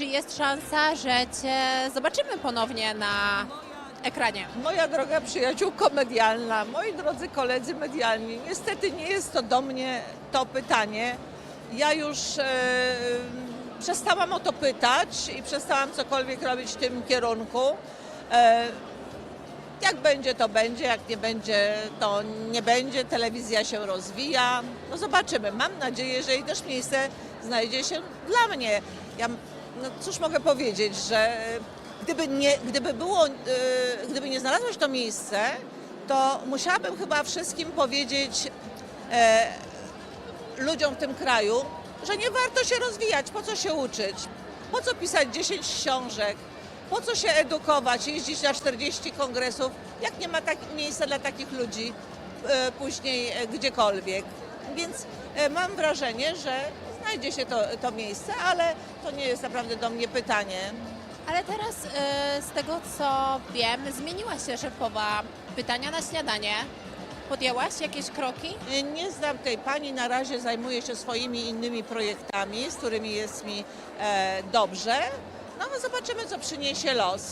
Czy jest szansa, że Cię zobaczymy ponownie na ekranie? Moja droga przyjaciółko medialna, moi drodzy koledzy medialni, niestety nie jest to do mnie to pytanie. Ja już e, przestałam o to pytać i przestałam cokolwiek robić w tym kierunku. E, jak będzie, to będzie, jak nie będzie, to nie będzie. Telewizja się rozwija. No zobaczymy. Mam nadzieję, że i też miejsce znajdzie się dla mnie. Ja, no cóż mogę powiedzieć, że gdyby nie, gdyby było, e, gdyby nie znalazło się to miejsce, to musiałabym chyba wszystkim powiedzieć e, ludziom w tym kraju, że nie warto się rozwijać, po co się uczyć, po co pisać 10 książek, po co się edukować, jeździć na 40 kongresów, jak nie ma tak, miejsca dla takich ludzi e, później e, gdziekolwiek. Więc e, mam wrażenie, że znajdzie się to, to miejsce, ale to nie jest naprawdę do mnie pytanie. Ale teraz y, z tego co wiem, zmieniła się szefowa pytania na śniadanie. Podjęłaś jakieś kroki? Nie znam tej pani, na razie zajmuję się swoimi innymi projektami, z którymi jest mi e, dobrze. No zobaczymy, co przyniesie los.